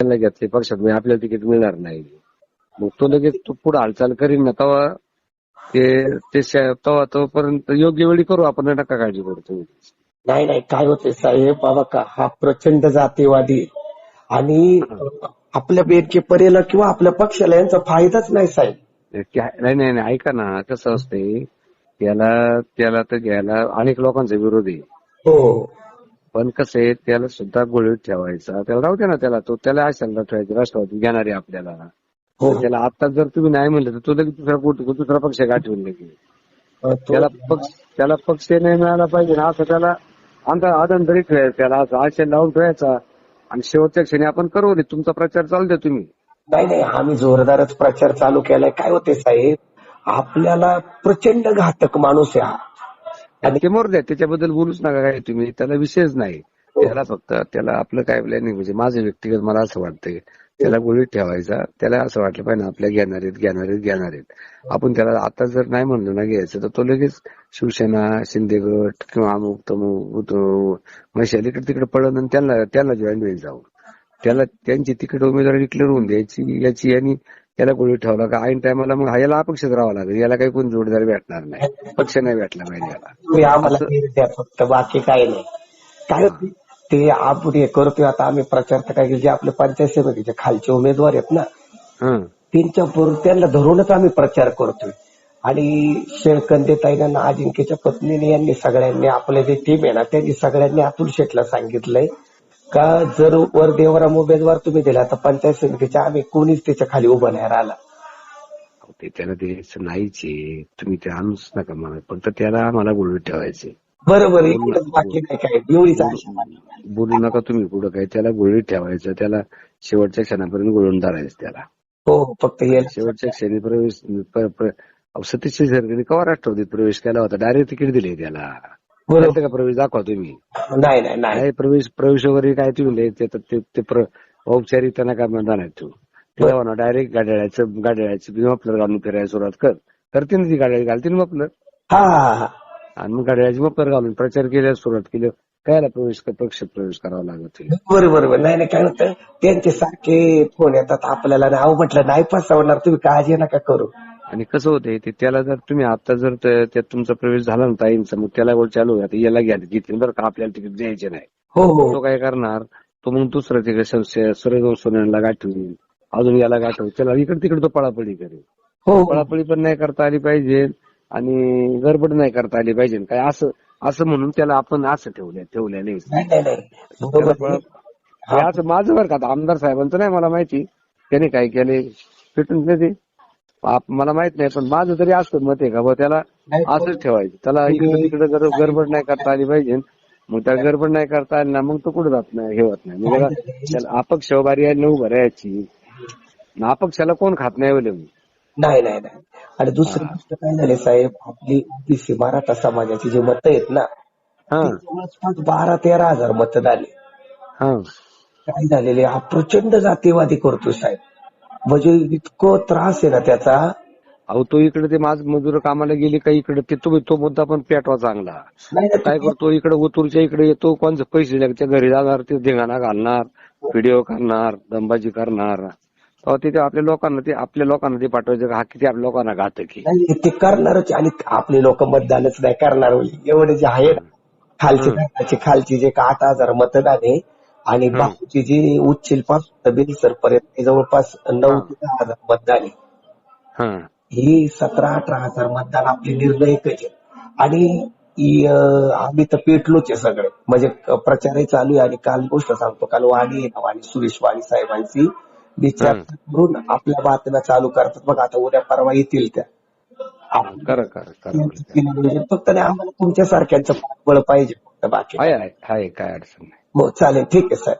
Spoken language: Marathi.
त्यांना घेतले पक्षात म्हणजे आपल्याला तिकीट मिळणार नाही. मग तो लगेच तो पुढे हालचाल करीन ना तेव्हा ते ते श- तेव्हा तोपर्यंत योग्य वेळी करू आपण नका काळजी करू तुम्ही. नाही नाही काय होते साहेब बाबा का हा प्रचंड जातीवादी आहे. आणि आपल्या बेरके परेला किंवा आपल्या पक्षाला यांचा फायदाच नाही साहेब. नाही नाही नाही ऐका ना कसं असते त्याला त्याला तर घ्यायला अनेक लोकांचा विरोध. आहे हो. पण कसं आहे त्याला सुद्धा गोळीत ठेवायचा. त्याला राहू दे ना त्याला तो त्याला अशाला ठेवायचं राष्ट्रवादी घेणार आहे आपल्याला. हो. तर त्याला आता जर तुम्ही नाही म्हणलं तर तो लगेच दुसरा कुठ- दुसरा पक्ष गाठवून लगेच त्याला पक्ष त्याला पक्ष नाही मिळाला पाहिजे ना असं त्याला आमचा आदंतरी ठेवायचा त्याला असं आशय लावून ठेवायचा. आणि शेवटच्या क्षणी आपण करू दे तुमचा प्रचार चालू द्या तुम्ही. नाही नाही आम्ही जोरदारच प्रचार चालू केलाय. काय होते साहेब आपल्याला प्रचंड घातक माणूस आहे हा. आणि ते मोर द्या त्याच्याबद्दल बोलूच नका काय तुम्ही. त्याला विषयच नाही. त्याला फक्त त्याला आपलं काय प्लॅनिंग म्हणजे माझं व्यक्तिगत मला असं वाटतंय त्याला गोळीत ठेवायचा त्याला असं वाटलं पाहिजे ना, आपल्या घेणार आहेत घेणार आहेत घेणार आहेत. आपण त्याला आता जर नाही म्हणलो ना घ्यायचं तर तो लगेच शिवसेना शिंदे गट किंवा अमुक तमुक मशाल इकडे तिकडे पडून आणि त्यांना त्यांना जॉईन होईल जाऊन. त्याला त्यांची तिकीट उमेदवारी डिक्लेअर होऊन द्यायची याची आणि याला गोळी ठेवला का? ऐन टायमाला मग हा याला अपेक्षित राहावं लागेल. याला काही कोण जोडदार भेटणार नाही. पक्ष नाही भेटला पाहिजे याला. फक्त. बाकी काय नाही. काय ते आपण हे करतोय आता आम्ही प्रचार तर काय जे आपले पंचायत समितीचे खालचे उमेदवार आहेत ना त्यांच्या त्यांना धरूनच आम्ही प्रचार करतोय. आणि शेळकंदे ताईंना अजिंक्यच्या पत्नीने यांनी सगळ्यांनी आपले जे टीम आहे ना त्यांनी सगळ्यांनी अतुल शेठला सांगितलंय का जर वर देवराम उमेदवार तुम्ही दिला तर पंचायत समितीच्या आम्ही कोणीच त्याच्याखाली उभं नाही राहिला. ते त्याला द्यायचं नाहीच आहे. तुम्ही ते आणूच नका मला फक्त त्याला आम्हाला गोळीत ठेवायचे बरोबर एवढंच बाकी नाही काय. एवढीच आशा मला. बोलू नका तुम्ही पुढं काय त्याला गोळीत ठेवायचं. त्याला शेवटच्या क्षणापर्यंत गोळून धरायचं त्याला. हो फक्त हे शेवटच्या क्षणी प्रवेश प- प- अहो, सतीश शिरसाटने कवा राष्ट्रवादीत प्रवेश केला होता? डायरेक्ट तिकीट दिले त्याला. बरोबर. का प्रवेश दाखवा तुम्ही? नाही नाही नाही. प्रवेश प्रवेश वगैरे काय तुम्ही ते ते- ते औपचारिक त्यांना काय म्हणता नाही तू. म्हणा डायरेक्ट गाड्याचं गाड्याचं मफलर घालून फिरायला सुरुवात कर. करतील ना ती गाड्या घालतील मफलर हा हा हा. आणि मग गाड्याची मफलर घालून प्रचार केल्यास सुरुवात केली. कायला प्रवेश पक्ष प्रवेश करावा लागत बरोबर बरोबर नाही नाही काय होतं त्यांचे सारखे फोन येतात आपल्याला. म्हटलं नाही फसवणार. तुम्ही काळजी नका करू. आणि कसं होतंय ते त्याला जर तुम्ही आता जर त्यात तुमचा प्रवेश झाला ना ताईंचा मग त्याला गोळ चालू. आता याला घ्या घेतली बरं का आपल्याला तिकीट द्यायचे नाही. हो हो. तो काय करणार तो मग दुसरं तिकडे सूर्यगाव सोन्याला गाठवी अजून याला गाठव त्याला इकडे तिकडे तो पळापळी करेल. हो. पळापळी पण नाही करता आली पाहिजे आणि गडबड नाही करता आली पाहिजे. काय असं असं म्हणून त्याला आपण असं ठेवलं ठेवलं नाही. हे असं माझं बरं का आमदार साहेबांचं नाही मला माहिती. त्याने काय केले भेटून ते. मला माहीत नाही पण माझं तरी असं मत आहे का त्याला असंच ठेवायचं. त्याला इकडे तिकडे गडबड नाही करता आली पाहिजे मग त्या गडबड नाही करता आली ना मग तो कुठे जात नाही हे होत नाही. मग त्याला त्याला अपक्ष बारी आहे नऊ भरायची अपक्षाला कोण खात नाही बोले नाही नाही नाही. आणि दुसरी गोष्ट काय झाली साहेब आपली ओबीसी मराठा समाजाची जी मतं आहेत ना हा. जवळपास बारा तेरा हजार आहे. हा. काय झालेले हा प्रचंड जातीवादी करतो साहेब. म्हणजे इतकं त्रास आहे ना त्याचा. अहो तो इकडे ते माझ मजूर कामाला गेले का इकडे ते तो तो मुद्दा पण पेटवा चांगला. काय करतो इकडे ओतूरच्या इकडे येतो कोणचे पैसे लागते घरी जाणार ते धिंगाणा घालणार व्हिडिओ करणार दंबाजी करणार. तेव्हा तिथे आपल्या लोकांना ते आपल्या लोकांना ते पाठवायचं हा किती आपल्या लोकांना घातक ते करणारच आणि आपले लोक मतदानच नाही करणार एवढे जे आहे ना, खालची खालची खालची जे का आठ हजार मतदान आहे आणि बाकीची जी उच्चील पासून बेलसर पर्यंत जवळपास नऊ ते दहा हजार मतदान आहे. हा. सतरा अठरा हजार मतदान आपले निर्णायकच आहे. आणि आम्ही तर पेटलोच आहे सगळे. म्हणजे प्रचारही चालू आहे आणि काल गोष्ट सांगतो काल वाणी आहे ना, वाणी सुरेश वाणी साहेबांची. मी चर्चा करून आपल्या बातम्या चालू करतात. बघ आता उद्या परवा येतील त्या. फक्त आम्हाला तुमच्या सारख्यांचं पाठबळ पाहिजे फक्त बाकी. काय अडचण नाही. हो चालेल. ठीक आहे साहेब.